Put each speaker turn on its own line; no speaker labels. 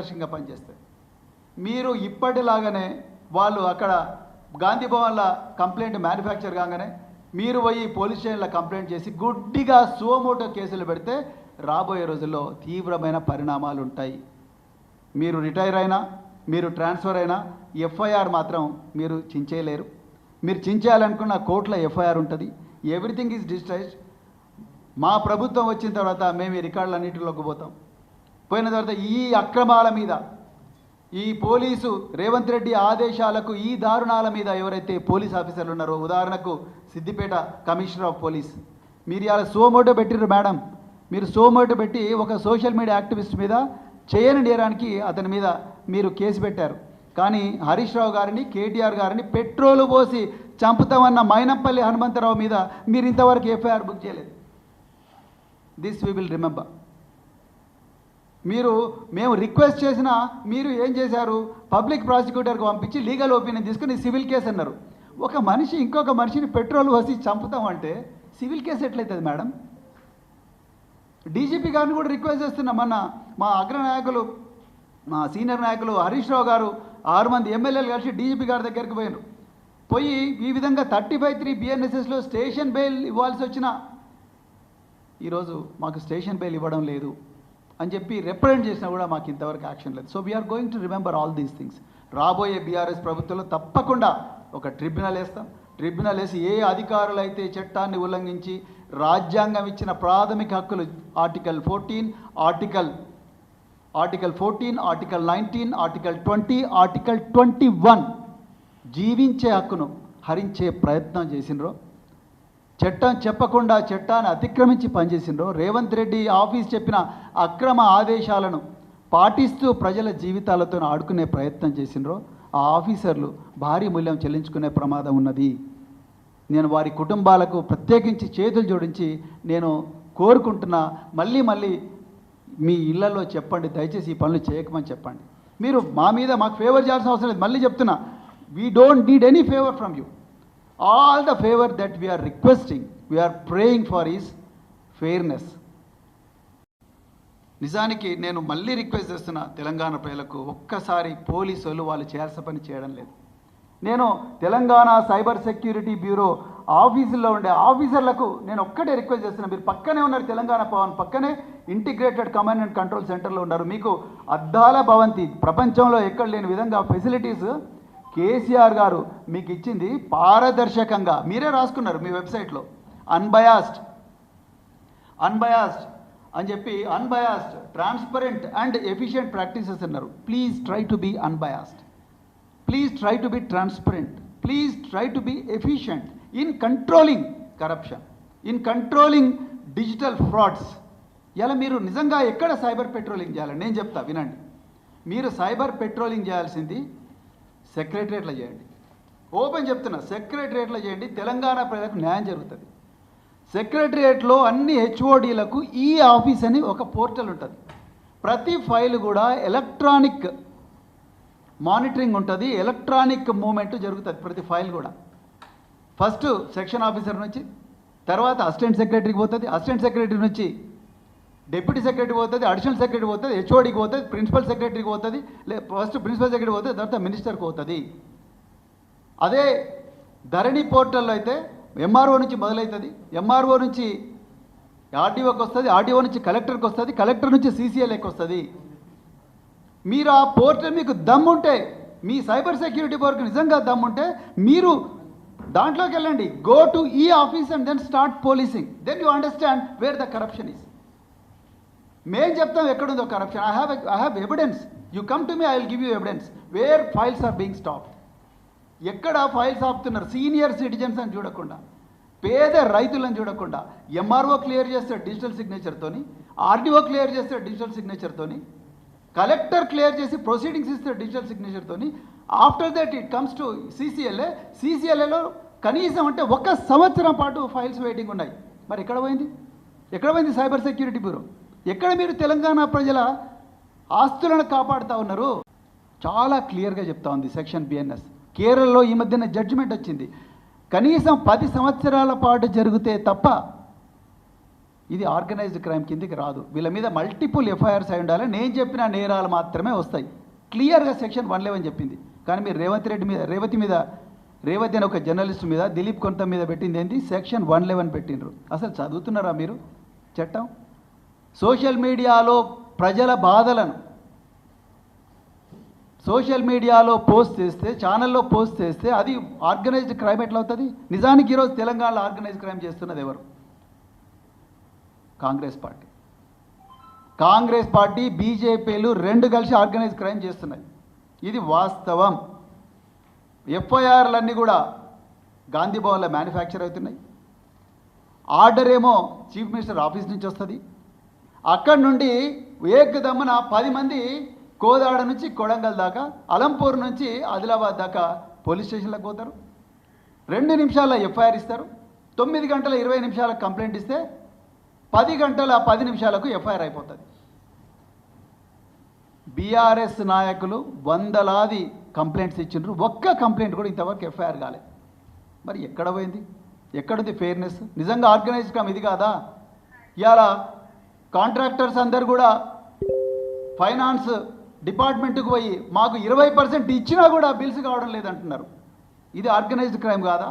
మార్గదర్శకంగా పనిచేస్తాయి. మీరు ఇప్పటిలాగానే వాళ్ళు అక్కడ గాంధీ భవన్ల కంప్లైంట్ మ్యానుఫ్యాక్చర్ కాగానే మీరు పోయి పోలీస్ స్టేషన్లో కంప్లైంట్ చేసి గుడ్డిగా సోమోటో కేసులు పెడితే రాబోయే రోజుల్లో తీవ్రమైన పరిణామాలు ఉంటాయి. మీరు రిటైర్ అయినా మీరు ట్రాన్స్ఫర్ అయినా ఎఫ్ఐఆర్ మాత్రం మీరు చించేయలేరు. మీరు చించేయాలనుకున్న కోర్టులో ఎఫ్ఐఆర్ ఉంటుంది. Everything is digitized. మా ప్రభుత్వం వచ్చిన తర్వాత మేము ఈ రికార్డులన్నింటిలోకి పోతాం. పోయిన తర్వాత ఈ అక్రమాల మీద ఈ పోలీసు రేవంత్ రెడ్డి ఆదేశాలకు ఈ దారుణాల మీద ఎవరైతే పోలీస్ ఆఫీసర్లు ఉన్నారో ఉదాహరణకు సిద్దిపేట కమిషనర్ ఆఫ్ పోలీస్ మీరు ఇలా సోమోటో పెట్టిర్రు మేడం. మీరు సోమోటో పెట్టి ఒక సోషల్ మీడియా యాక్టివిస్ట్ మీద చేయని నేరానికి అతని మీద మీరు కేసు పెట్టారు. కానీ హరీష్ రావు గారిని కేటీఆర్ గారిని పెట్రోలు పోసి చంపుతామన్న మైనంపల్లి హనుమంతరావు మీద మీరు ఇంతవరకు ఎఫ్ఐఆర్ బుక్ చేయలేదు. దిస్ వీ విల్ రిమెంబర్ మీరు మేము రిక్వెస్ట్ చేసినా మీరు ఏం చేశారు? పబ్లిక్ ప్రాసిక్యూటర్కి పంపించి లీగల్ ఒపీనియన్ తీసుకుని సివిల్ కేసు అన్నారు. ఒక మనిషి ఇంకొక మనిషిని పెట్రోల్ వసి చంపుతామంటే సివిల్ కేసు ఎట్లయితుంది మేడం? డీజీపీ గారిని కూడా రిక్వెస్ట్ చేస్తున్నాం మొన్న మా అగ్ర నాయకులు మా సీనియర్ నాయకులు హరీష్ రావు గారు ఆరు మంది ఎమ్మెల్యేలు కలిసి డీజీపీ గారి దగ్గరికి పోయినారు పోయి ఈ విధంగా థర్టీ ఫైవ్ త్రీ బిఎన్ఎస్ఎస్లో స్టేషన్ బెయిల్ ఇవ్వాల్సి వచ్చిన ఈరోజు మాకు స్టేషన్ బెయిల్ ఇవ్వడం లేదు. అని చెప్పి రిప్రజెంట్ చేసినా కూడా మాకు ఇంతవరకు యాక్షన్ లేదు. So we are going to remember all these things రాబోయే బీఆర్ఎస్ ప్రభుత్వంలో తప్పకుండా ఒక ట్రిబ్యునల్ వేస్తాం. ట్రిబ్యునల్ వేసి ఏ అధికారులు అయితే చట్టాన్ని ఉల్లంఘించి రాజ్యాంగం ఇచ్చిన ప్రాథమిక హక్కులు article fourteen article article fourteen article nineteen article twenty article twenty one జీవించే హక్కును హరించే ప్రయత్నం చేసినరో చట్టం చెప్పకుండా చట్టాన్ని అతిక్రమించి పనిచేసిండ్రో రేవంత్ రెడ్డి ఆఫీస్ చెప్పిన అక్రమ ఆదేశాలను పాటిస్తూ ప్రజల జీవితాలతో ఆడుకునే ప్రయత్నం చేసినరో ఆ ఆఫీసర్లు భారీ మూల్యం చెల్లించుకునే ప్రమాదం ఉన్నది. నేను వారి కుటుంబాలకు ప్రత్యేకించి చేతులు జోడించి నేను కోరుకుంటున్నా మళ్ళీ మళ్ళీ మీ ఇళ్ళలో చెప్పండి దయచేసి ఈ పనులు చేయకమని చెప్పండి. మీరు మా మీద మాకు ఫేవర్ చేయాల్సిన అవసరం లేదు. మళ్ళీ చెప్తున్నా we don't need any favour from you all the favour that we are requesting we are praying for is fairness నిజానికి నేను మళ్ళీ రిక్వెస్ట్ చేస్తున్నా తెలంగాణ ప్రజలకు ఒక్కసారి పోలీసులు వాళ్ళు చేయాల్సిన పని చేయడం లేదు. నేను తెలంగాణ సైబర్ సెక్యూరిటీ బ్యూరో ఆఫీసుల్లో ఉండే ఆఫీసర్లకు నేను ఒక్కటే రిక్వెస్ట్ చేస్తున్నా. మీరు పక్కనే ఉన్నారు తెలంగాణ భవన్ పక్కనే ఇంటిగ్రేటెడ్ కమాండ్ అండ్ కంట్రోల్ సెంటర్లో ఉన్నారు. మీకు అద్దాల భవంతి ప్రపంచంలో ఎక్కడ లేని విధంగా ఫెసిలిటీస్ కేసీఆర్ గారు మీకు ఇచ్చింది పారదర్శకంగా. మీరే రాసుకున్నారు మీ వెబ్సైట్లో. అన్బయాస్డ్ అన్బయాస్డ్ అని చెప్పి unbiased transparent and efficient practices అన్నారు. Please try to be unbiased please try to be transparent please try to be efficient in controlling corruption in controlling digital frauds ఇలా మీరు నిజంగా ఎక్కడ సైబర్ పెట్రోలింగ్ చేయాలని నేను చెప్తా వినండి. మీరు సైబర్ పెట్రోలింగ్ చేయాల్సింది సెక్రటరేట్లో చేయండి. ఓపెన్ చెప్తున్నా సెక్రటరేట్లో చేయండి. తెలంగాణ ప్రజలకు న్యాయం జరుగుతుంది. సెక్రటరియట్లో అన్ని హెచ్ఓడీలకు ఈ ఆఫీస్ అని ఒక పోర్టల్ ఉంటుంది. ప్రతి ఫైల్ కూడా ఎలక్ట్రానిక్ మానిటరింగ్ ఉంటుంది. ఎలక్ట్రానిక్ మూమెంట్ జరుగుతుంది ప్రతి ఫైల్ కూడా. ఫస్ట్ సెక్షన్ ఆఫీసర్ నుంచి తర్వాత అసిస్టెంట్ సెక్రటరీకి పోతుంది. అసిస్టెంట్ సెక్రటరీ నుంచి డిప్యూటీ సెక్రటరీ పోతుంది అడిషనల్ సెక్రటరీ పోతుంది హెచ్ఓడికి పోతుంది ప్రిన్సిపల్ సెక్రటరీకి పోతుంది లే ఫస్ట్ ప్రిన్సిపల్ సెక్రటరీ పోతుంది తర్వాత మినిస్టర్కి పోతుంది. అదే ధరణి పోర్టల్లో అయితే ఎంఆర్ఓ నుంచి మొదలవుతుంది ఎంఆర్ఓ నుంచి ఆర్డీఓకి వస్తుంది ఆర్డీఓ నుంచి కలెక్టర్కి వస్తుంది కలెక్టర్ నుంచి సీసీఎల్ఏకి వస్తుంది. మీరు ఆ పోర్టల్ మీకు దమ్ముంటే మీ సైబర్ సెక్యూరిటీ వర్క్ నిజంగా దమ్ముంటే మీరు దాంట్లోకి వెళ్ళండి. గో టు ఈ office and then start policing then you understand where the corruption is మేము చెప్తాం ఎక్కడుందో corruption I have I have evidence you come to me I will give you evidence where files are being stop ఎక్కడ files ఆపుతున్నారు? Senior citizens అని చూడకుండా పేద రైతులను చూడకుండా ఎంఆర్ఓ క్లియర్ చేస్తాడు డిజిటల్ సిగ్నేచర్తోని ఆర్డీఓ క్లియర్ చేస్తాడు డిజిటల్ సిగ్నేచర్తోని కలెక్టర్ క్లియర్ చేసి ప్రొసీడింగ్స్ ఇస్తాడు digital సిగ్నేచర్తోని after that it comes to CCLA సీసీఎల్ఏలో కనీసం అంటే ఒక సంవత్సరం పాటు ఫైల్స్ వెయిటింగ్ ఉన్నాయి. మరి ఎక్కడ పోయింది? ఎక్కడ పోయింది సైబర్ సెక్యూరిటీ బ్యూరో? ఎక్కడ మీరు తెలంగాణ ప్రజల ఆస్తులను కాపాడుతూ ఉన్నారు? చాలా క్లియర్గా చెప్తా ఉంది సెక్షన్ బిఎన్ఎస్ కేరళలో ఈ మధ్యన జడ్జిమెంట్ వచ్చింది. కనీసం పది సంవత్సరాల పాటు జరిగితే తప్ప ఇది ఆర్గనైజ్డ్ క్రైమ్ కిందికి రాదు. వీళ్ళ మీద మల్టిపుల్ ఎఫ్ఐఆర్స్ అయి ఉండాలి. నేను చెప్పిన నేరాలు మాత్రమే వస్తాయి. క్లియర్గా సెక్షన్ వన్ లెవెన్ చెప్పింది. కానీ మీరు రేవంత్ రెడ్డి మీద రేవతి మీద రేవతి అనే ఒక జర్నలిస్ట్ మీద దిలీప్ కొంత మీద పెట్టింది ఏంటి? సెక్షన్ వన్ లెవెన్ పెట్టిండ్రు. అసలు చదువుతున్నారా మీరు? చట్టం? సోషల్ మీడియాలో ప్రజల బాధలను సోషల్ మీడియాలో పోస్ట్ చేస్తే ఛానల్లో పోస్ట్ చేస్తే అది ఆర్గనైజ్డ్ క్రైమ్ ఎట్లా అవుతుంది? నిజానికి ఈరోజు తెలంగాణలో ఆర్గనైజ్డ్ క్రైమ్ చేస్తున్నది ఎవరు? Congress party. కాంగ్రెస్ పార్టీ బీజేపీలు రెండు కలిసి ఆర్గనైజ్ క్రైమ్ చేస్తున్నాయి. ఇది వాస్తవం. ఎఫ్ఐఆర్లన్నీ కూడా గాంధీ భవన్లో మ్యానుఫ్యాక్చర్ అవుతున్నాయి. ఆర్డర్ ఏమో చీఫ్ మినిస్టర్ ఆఫీస్ నుంచి వస్తుంది. అక్కడి నుండి ఏకదమ్మన పది మంది కోదాడ నుంచి కొడంగల్ దాకా అలంపూర్ నుంచి ఆదిలాబాద్ దాకా పోలీస్ స్టేషన్లకు పోతారు. రెండు నిమిషాల ఎఫ్ఐఆర్ ఇస్తారు. తొమ్మిది గంటల ఇరవై నిమిషాల కంప్లైంట్ ఇస్తే పది గంటల పది నిమిషాలకు ఎఫ్ఐఆర్ అయిపోతుంది. బీఆర్ఎస్ నాయకులు వందలాది కంప్లైంట్స్ ఇచ్చిండ్రు. ఒక్క కంప్లైంట్ కూడా ఇంతవరకు ఎఫ్ఐఆర్ కాలేదు మరి ఎక్కడ పోయింది? ఎక్కడుంది ఫెయిర్నెస్? నిజంగా ఆర్గనైజ్ క్రమ్ ఇది కాదా? ఇవాళ కాంట్రాక్టర్స్ అందరు కూడా ఫైనాన్స్ డిపార్ట్మెంట్కి పోయి మాకు ఇరవై పర్సెంట్ ఇచ్చినా కూడా బిల్స్ కావడం లేదంటున్నారు. ఇది ఆర్గనైజ్డ్ క్రైమ్ కాదా?